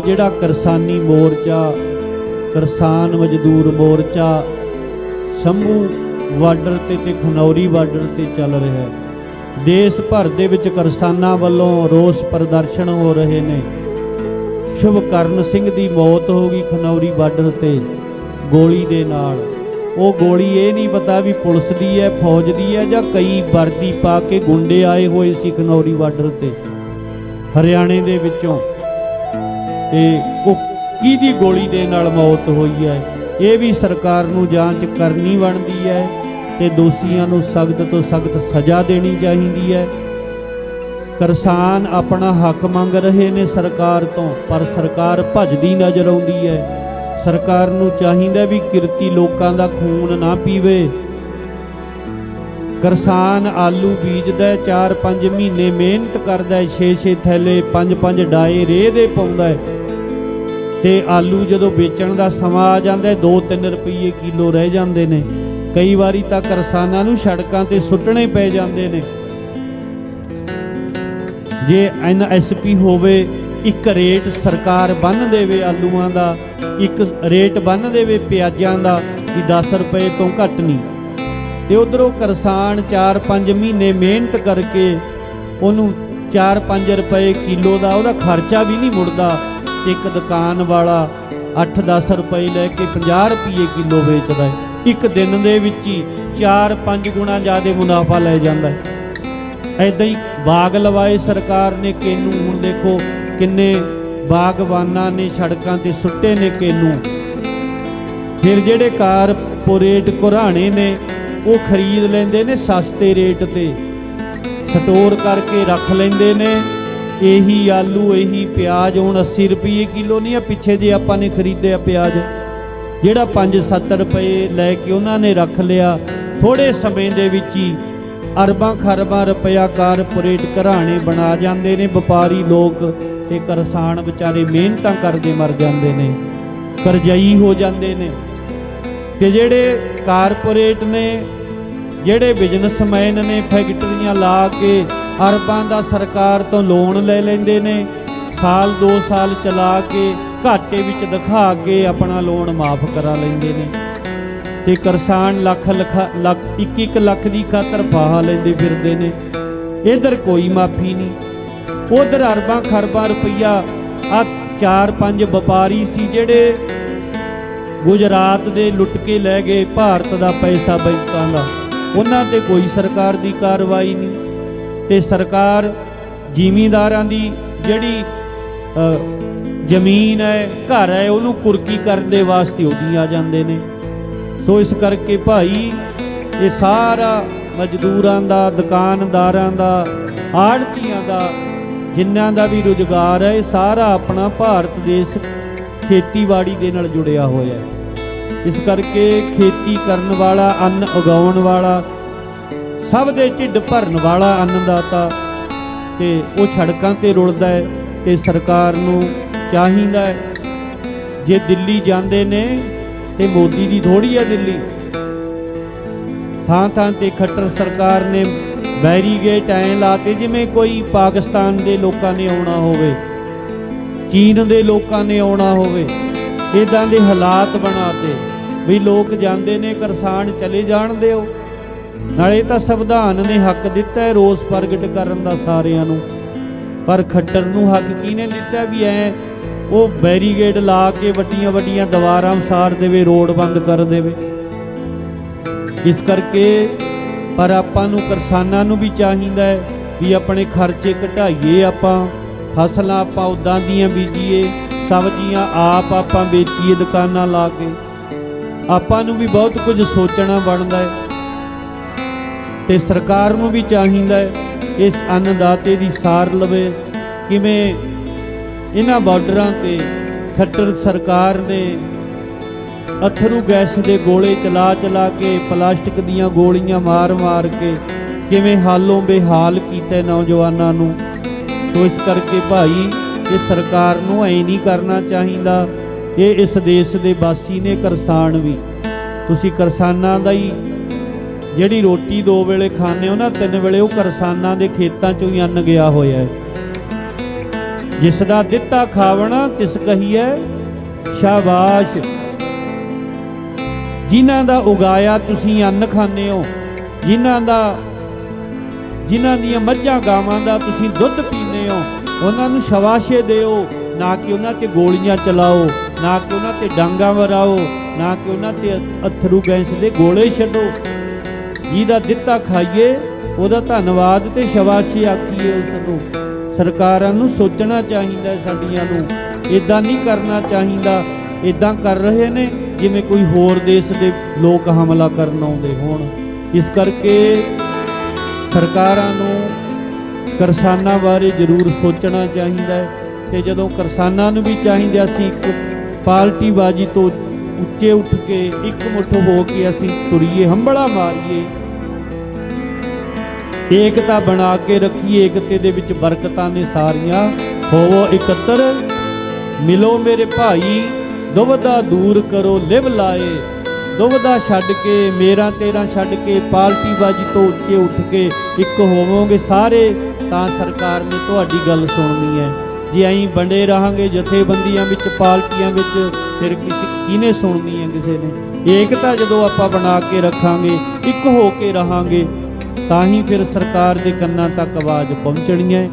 ਜਿਹੜਾ ਕਿਰਸਾਨੀ ਮੋਰਚਾ, ਕਿਰਸਾਨ ਮਜ਼ਦੂਰ ਮੋਰਚਾ ਸ਼ੰਭੂ ਬਾਰਡਰ ਤੇ ਤੇ ਖਨੌਰੀ ਬਾਰਡਰ ਤੇ ਚੱਲ ਰਿਹਾ ਹੈ। ਦੇਸ਼ ਭਰ ਦੇ ਵਿੱਚ ਕਿਰਸਾਨਾਂ ਵੱਲੋਂ ਰੋਸ ਪ੍ਰਦਰਸ਼ਨ ਹੋ ਰਹੇ ਨੇ। ਸ਼ੁਭਕਰਨ ਸਿੰਘ ਦੀ ਮੌਤ ਹੋ ਗਈ ਖਨੌਰੀ ਬਾਰਡਰ ਤੇ ਗੋਲੀ ਦੇ ਨਾਲ। ਉਹ ਗੋਲੀ ਇਹ ਨਹੀਂ ਪਤਾ ਵੀ ਪੁਲਿਸ ਦੀ ਹੈ, ਫੌਜ ਦੀ ਹੈ ਜਾਂ ਕਈ ਵਰਦੀ ਪਾ ਕੇ ਗੁੰਡੇ ਆਏ ਹੋਏ ਸੀ ਖਨੌਰੀ ਬਾਰਡਰ ਤੇ। ਹਰਿਆਣੇ ਦੇ ਵਿੱਚੋਂ ਤੇ ਉਹ ਕਿਹਦੀ ਗੋਲੀ ਦੇ ਨਾਲ ਮੌਤ ਹੋਈ ਹੈ? ਇਹ ਵੀ ਸਰਕਾਰ ਨੂੰ ਜਾਂਚ ਕਰਨੀ ਬਣਦੀ ਹੈ ਤੇ ਦੋਸ਼ੀਆਂ ਨੂੰ ਸਖਤ ਤੋਂ ਸਖਤ ਸਜ਼ਾ ਦੇਣੀ ਚਾਹੀਦੀ ਹੈ। ਕਿਸਾਨ ਆਪਣਾ ਹੱਕ ਮੰਗ ਰਹੇ ਨੇ ਸਰਕਾਰ ਤੋਂ, ਪਰ ਸਰਕਾਰ ਭੱਜਦੀ ਨਜ਼ਰ ਆਉਂਦੀ ਹੈ। ਸਰਕਾਰ ਨੂੰ ਚਾਹੀਦਾ ਵੀ ਕਿਰਤੀ ਲੋਕਾਂ ਦਾ ਖੂਨ ਨਾ ਪੀਵੇ। ਕਿਸਾਨ ਆਲੂ ਬੀਜਦਾ 4-5 ਮਹੀਨੇ ਮਿਹਨਤ ਕਰਦਾ 6-6 ਥੈਲੇ 5-5 ਡਾਏ ਰੇਹ ਦੇ ਪਾਉਂਦਾ ਹੈ। ਤੇ ਆਲੂ ਜਦੋਂ ਵੇਚਣ ਦਾ ਸਮਾਂ ਆ ਜਾਂਦਾ 2-3 ਰੁਪਏ ਕਿਲੋ ਰਹਿ ਜਾਂਦੇ ਨੇ। ਕਈ ਵਾਰੀ ਤਾਂ ਕਿਸਾਨਾਂ ਨੂੰ ਸੜਕਾਂ ਤੇ ਸੁੱਟਣੇ ਪੈ ਜਾਂਦੇ ਨੇ। ਜੇ ਐਨਐਸਪੀ ਹੋਵੇ, ਇੱਕ ਰੇਟ ਸਰਕਾਰ ਬੰਨ ਦੇਵੇ ਆਲੂਆਂ ਦਾ, ਇੱਕ ਰੇਟ ਬੰਨ ਦੇਵੇ ਪਿਆਜ਼ਾਂ ਦਾ ਕਿ 10 ਰੁਪਏ ਤੋਂ ਘੱਟ ਨਹੀਂ। ਤੇ ਉਧਰੋਂ ਕਿਸਾਨ 4-5 ਮਹੀਨੇ ਮਿਹਨਤ ਕਰਕੇ ਉਹਨੂੰ 4-5 ਰੁਪਏ ਕਿਲੋ ਦਾ ਉਹਦਾ ਖਰਚਾ ਵੀ ਨਹੀਂ ਮੁੜਦਾ। ਇੱਕ ਦੁਕਾਨ ਵਾਲਾ 8-10 ਰੁਪਏ ਲੈ ਕੇ 50 ਰੁਪਏ ਕਿਲੋ ਵੇਚਦਾ ਹੈ। ਇੱਕ ਦਿਨ ਦੇ ਵਿੱਚ ਹੀ 4-5 ਗੁਣਾ ਜ਼ਿਆਦਾ ਮੁਨਾਫਾ ਲੈ ਜਾਂਦਾ ਹੈ। ਐਦਾਂ ਹੀ ਬਾਗ ਲਵਾਏ ਸਰਕਾਰ ਨੇ ਕਿੰਨੂ। ਹੁਣ ਦੇਖੋ ਕਿੰਨੇ ਬਾਗਬਾਨਾਂ ਨੇ ਸੜਕਾਂ ਤੇ ਸੁੱਟੇ ਨੇ ਕਿੰਨੂ। ਫਿਰ ਜਿਹੜੇ ਕਾਰਪੋਰੇਟ ਘਰਾਣੇ ਨੇ ਉਹ ਖਰੀਦ ਲੈਂਦੇ ਨੇ ਸਸਤੇ ਰੇਟ ਤੇ। ਸਟੋਰ ਕਰਕੇ ਰੱਖ ਲੈਂਦੇ ਨੇ। ਇਹੀ ਆਲੂ, ਇਹੀ ਪਿਆਜ਼, ਹੁਣ 80 ਰੁਪਏ ਕਿਲੋ ਨਹੀਂ ਆ, ਪਿੱਛੇ ਜੇ ਆਪਾਂ ਨੇ ਖਰੀਦਿਆ ਪਿਆਜ਼। ਜਿਹੜਾ 5-7 ਰੁਪਏ ਲੈ ਕੇ ਉਹਨਾਂ ਨੇ ਰੱਖ ਲਿਆ ਥੋੜੇ ਸਮੇਂ ਦੇ ਵਿੱਚ ਹੀ ਅਰਬਾਂ ਖਰਬਾਂ ਰੁਪਇਆ ਕਾਰਪੋਰੇਟ ਘਰਾਣੇ ਬਣਾ ਜਾਂਦੇ ਨੇ, ਵਪਾਰੀ ਲੋਕ ਤੇ ਕਿਸਾਨ ਵਿਚਾਰੇ ਮਿਹਨਤਾਂ ਕਰਦੇ ਮਰ ਜਾਂਦੇ ਨੇ, ਕਰਜ਼ਈ ਹੋ ਜਾਂਦੇ ਨੇ। ਤੇ ਜਿਹੜੇ ਕਾਰਪੋਰੇਟ ਨੇ, ਜਿਹੜੇ ਬਿਜ਼ਨਸਮੈਨ ਨੇ, ਫੈਕਟਰੀਆਂ ਲਾ ਕੇ ਅਰਬਾਂ ਦਾ ਸਰਕਾਰ ਤੋਂ ਲੋਨ ਲੈ ਲੈਂਦੇ ਨੇ, ਸਾਲ 2 ਸਾਲ ਚਲਾ ਕੇ ਘਾਟੇ ਵਿੱਚ ਦਿਖਾ ਕੇ ਆਪਣਾ ਲੋਨ ਮਾਫ ਕਰਾ ਲੈਂਦੇ ਨੇ ਤੇ ਕਿਸਾਨ ਲੱਖ ਲੱਖ ਲੱਖ 1-1 ਲੱਖ ਦੀ ਖਾਤਰ ਫਾਹਾ ਲੈਂਦੇ ਫਿਰਦੇ ਨੇ। ਇਧਰ ਕੋਈ ਮਾਫੀ ਨਹੀਂ। ਉਧਰ ਅਰਬਾਂ ਖਰਬਾਂ ਰੁਪਈਆ ਆ 4-5 ਵਪਾਰੀ ਸੀ ਜਿਹੜੇ ਗੁਜਰਾਤ ਦੇ ਲੁੱਟ ਕੇ ਲੈ ਗਏ, ਭਾਰਤ ਦਾ ਪੈਸਾ ਬੈਂਕਾਂ ਦਾ। ਉਹਨਾਂ ਤੇ ਕੋਈ ਸਰਕਾਰ ਦੀ ਕਾਰਵਾਈ ਨਹੀਂ। ਤੇ ਸਰਕਾਰ ਜ਼ਿਮੀਂਦਾਰਾਂ ਦੀ ਜਿਹੜੀ ਜ਼ਮੀਨ ਹੈ, ਘਰ ਹੈ, ਉਹਨੂੰ ਕੁਰਕੀ ਕਰਨ ਦੇ ਵਾਸਤੇ ਉਹਦੀ ਆ ਜਾਂਦੇ ਨੇ। ਸੋ ਇਸ ਕਰਕੇ ਭਾਈ, ਇਹ ਸਾਰਾ ਮਜ਼ਦੂਰਾਂ ਦਾ, ਦੁਕਾਨਦਾਰਾਂ ਦਾ, ਆੜਤੀਆਂ ਦਾ, ਜਿਨ੍ਹਾਂ ਦਾ ਵੀ ਰੁਜ਼ਗਾਰ ਹੈ, ਇਹ ਸਾਰਾ ਆਪਣਾ ਭਾਰਤ ਦੇਸ਼ ਖੇਤੀਬਾੜੀ ਦੇ ਨਾਲ ਜੁੜਿਆ ਹੋਇਆ ਹੈ। ਇਸ ਕਰਕੇ ਖੇਤੀ ਕਰਨ ਵਾਲਾ, ਅੰਨ ਉਗਾਉਣ ਵਾਲਾ, ਸਭ ਦੇ ਢਿੱਡ ਭਰਨ ਵਾਲਾ ਅੰਨਦਾਤਾ ਤੇ ਉਹ ਸੜਕਾਂ ਤੇ ਰੁਲਦਾ ਹੈ ਤੇ ਸਰਕਾਰ ਨੂੰ ਚਾਹੀਦਾ ਹੈ। ਜੇ ਦਿੱਲੀ ਜਾਂਦੇ ਨੇ ਤੇ ਮੋਦੀ ਦੀ ਥੋੜੀ ਹੈ ਦਿੱਲੀ। ਥਾਂ ਥਾਂ ਤੇ ਖੱਟਰ ਸਰਕਾਰ ਨੇ ਬੈਰੀਗੇਟ ਐਂ ਲਾਤੇ ਜਿਵੇਂ ਕੋਈ ਪਾਕਿਸਤਾਨ ਦੇ ਲੋਕਾਂ ਨੇ ਆਉਣਾ ਹੋਵੇ। ਚੀਨ ਦੇ ਲੋਕਾਂ ਨੇ ਆਉਣਾ ਹੋਵੇ ਇਦਾਂ ਦੇ ਹਾਲਾਤ ਬਣਾਤੇ ਵੀ ਲੋਕ ਜਾਂਦੇ ਨੇ ਕਿਸਾਨ ਚਲੇ ਜਾਣ ਦਿਓ। ਨਾਲੇ ਤਾਂ ਸੰਵਿਧਾਨ ਨੇ ਹੱਕ ਦਿੱਤਾ ਹੈ ਰੋਸ ਪ੍ਰਗਟ ਕਰਨ ਦਾ ਸਾਰਿਆਂ ਨੂੰ। ਪਰ ਖੱਟਰ ਨੂੰ ਹੱਕ ਕਿਹਨੇ ਦਿੱਤਾ ਵੀ ਐ ਉਹ ਬੈਰੀਗੇਡ ਲਾ ਕੇ ਵੱਡੀਆਂ ਵੱਡੀਆਂ ਦੀਵਾਰਾਂ ਉਸਾਰ ਦੇਵੇ, ਰੋਡ ਬੰਦ ਕਰ ਦੇਵੇ। ਇਸ ਕਰਕੇ ਪਰ ਆਪਾਂ ਨੂੰ ਕਿਸਾਨਾਂ ਨੂੰ ਵੀ ਚਾਹੀਦਾ ਹੈ ਵੀ ਆਪਣੇ ਖਰਚੇ ਘਟਾਈਏ ਆਪਾਂ। ਫਸਲਾਂ ਆਪਾਂ ਉਦਾਂ ਦੀਆਂ ਬੀਜੀਏ ਸਬਜ਼ੀਆਂ ਆਪ ਆਪਾਂ ਵੇਚੀਏ ਦੁਕਾਨਾਂ ਲਾ ਕੇ। ਆਪਾਂ ਨੂੰ ਵੀ ਬਹੁਤ ਕੁਝ ਸੋਚਣਾ ਬਣਦਾ ਹੈ ਤੇ ਸਰਕਾਰ ਨੂੰ ਵੀ ਚਾਹੀਦਾ ਹੈ ਇਸ ਅੰਨਦਾਤੇ ਦੀ ਸਾਰ ਲਵੇ। ਕਿਵੇਂ ਇਹਨਾਂ ਬਾਰਡਰਾਂ ਤੇ ਖੱਟਰ ਸਰਕਾਰ ਨੇ ਅਥਰੂ ਗੈਸ ਦੇ ਗੋਲੇ ਚਲਾ ਚਲਾ ਕੇ ਪਲਾਸਟਿਕ ਦੀਆਂ ਗੋਲੀਆਂ ਮਾਰ-ਮਾਰ ਕੇ ਕਿਵੇਂ ਹਾਲੋਂ ਬੇਹਾਲ ਕੀਤਾ ਨੌਜਵਾਨਾਂ ਨੂੰ। ਸੋ ਇਸ ਕਰਕੇ ਭਾਈ, ਇਹ ਸਰਕਾਰ ਨੂੰ ਐ ਨਹੀਂ ਕਰਨਾ ਚਾਹੀਦਾ ਇਹ ਇਸ ਦੇਸ਼ ਦੇ ਵਾਸੀ ਨੇ ਕਿਸਾਨ ਵੀ। ਤੁਸੀਂ ਕਿਸਾਨਾਂ ਦਾ ਹੀ ਜਿਹੜੀ ਰੋਟੀ ਦੋ ਵੇਲੇ ਖਾਣੇ ਹੋ ਨਾ, ਤਿੰਨ ਵੇਲੇ ਉਹ ਕਿਸਾਨਾਂ ਦੇ ਖੇਤਾਂ ਚੋਂ ਹੀ ਅੰਨ ਗਿਆ ਹੋਇਆ ਹੈ। ਜਿਸ ਦਾ ਦਿੱਤਾ ਖਾਵਣਾ, ਤਿਸ ਕਹੀਐ, ਸ਼ਾਬਾਸ਼। ਜਿਨ੍ਹਾਂ ਦਾ ਉਗਾਇਆ ਤੁਸੀਂ ਅੰਨ ਖਾਂਦੇ ਹੋ, ਜਿਨ੍ਹਾਂ ਦਾ ਜਿਨ੍ਹਾਂ ਦੀਆਂ ਮੱਝਾਂ ਗਾਵਾਂ ਦਾ ਤੁਸੀਂ ਦੁੱਧ ਪੀਂਦੇ ਹੋ, ਉਹਨਾਂ ਨੂੰ ਸ਼ਾਬਾਸ਼ੇ ਦਿਓ, ਨਾ ਕਿ ਉਹਨਾਂ ਤੇ ਗੋਲੀਆਂ ਚਲਾਓ, ਨਾ ਕਿ ਉਹਨਾਂ ਤੇ ਡਾਂਗਾ ਵਰਾਓ, ਨਾ ਕਿ ਉਹਨਾਂ ਤੇ ਅਥਰੂ ਗੈਸ ਦੇ ਗੋਲੇ ਛੱਡੋ। ਜਿਹਦਾ ਦਿੱਤਾ ਖਾਈਏ, ਉਹਦਾ ਧੰਨਵਾਦ ਤੇ ਸ਼ਾਬਾਸ਼ੀ ਆਖੀਏ ਉਸ ਨੂੰ। ਸਰਕਾਰਾਂ ਨੂੰ ਸੋਚਣਾ ਚਾਹੀਦਾ ਸਾਡੀਆਂ ਨੂੰ ਇਦਾਂ ਨਹੀਂ ਕਰਨਾ ਚਾਹੀਦਾ। ਇਦਾਂ ਕਰ ਰਹੇ ਨੇ, ਜਿਵੇਂ ਕੋਈ ਹੋਰ ਦੇਸ਼ ਦੇ ਲੋਕ ਹਮਲਾ ਕਰਨ ਆਉਂਦੇ ਹੋਣ। ਇਸ ਕਰਕੇ ਸਰਕਾਰਾਂ ਨੂੰ ਕਿਸਾਨਾਂ ਬਾਰੇ ਜ਼ਰੂਰ ਸੋਚਣਾ ਚਾਹੀਦਾ ਹੈ ਤੇ ਜਦੋਂ ਕਿਸਾਨਾਂ ਨੂੰ ਵੀ ਚਾਹੀਦਾ ਅਸੀਂ ਇੱਕ ਪਾਰਟੀ ਬਾਜੀ ਤੋਂ ਉੱਚੇ ਉੱਠ ਕੇ ਇੱਕ ਮੁੱਠ ਹੋ ਕੇ ਅਸੀਂ ਤੁਰੀਏ, ਹੰਬੜਾ ਮਾਰੀਏ। ਏਕਤਾ ਬਣਾ ਕੇ ਰੱਖੀਏ, ਏਕਤੇ ਦੇ ਵਿੱਚ ਬਰਕਤਾਂ ਨੇ ਸਾਰੀਆਂ। ਹੋਵੋ ਇਕੱਤਰ, ਮਿਲੋ ਮੇਰੇ ਭਾਈ ਦੁਬਦਾ ਦੂਰ ਕਰੋ, ਲਿਵ ਲਾਏ। ਦੁਬਦਾ ਛੱਡ ਕੇ, ਮੇਰਾ ਤੇਰਾ ਛੱਡ ਕੇ ਪਾਰਟੀ ਬਾਜੀ ਤੋਂ ਉੱਚੇ ਉੱਠ ਕੇ ਇੱਕ ਹੋਵੋਗੇ ਸਾਰੇ, ਤਾਂ ਸਰਕਾਰ ਨੇ ਤੁਹਾਡੀ ਗੱਲ ਸੁਣਨੀ ਹੈ। ਜੇ ਐਂ ਵੰਡੇ ਰਹਾਂਗੇ ਜਥੇਬੰਦੀਆਂ ਵਿੱਚ ਪਾਰਟੀਆਂ ਵਿੱਚ, ਫਿਰ ਕਿਸੇ, ਕਿਹਨੇ ਸੁਣਨੀ ਹੈ ਕਿਸੇ ਨੇ? ਏਕਤਾ ਜਦੋਂ ਆਪਾਂ ਬਣਾ ਕੇ ਰੱਖਾਂਗੇ, ਇੱਕ ਹੋ ਕੇ ਰਹਾਂਗੇ, ਤਾਂ ਹੀ ਫਿਰ ਸਰਕਾਰ ਦੇ ਕੰਨਾਂ ਤੱਕ ਆਵਾਜ਼ ਪਹੁੰਚਣੀ ਹੈ।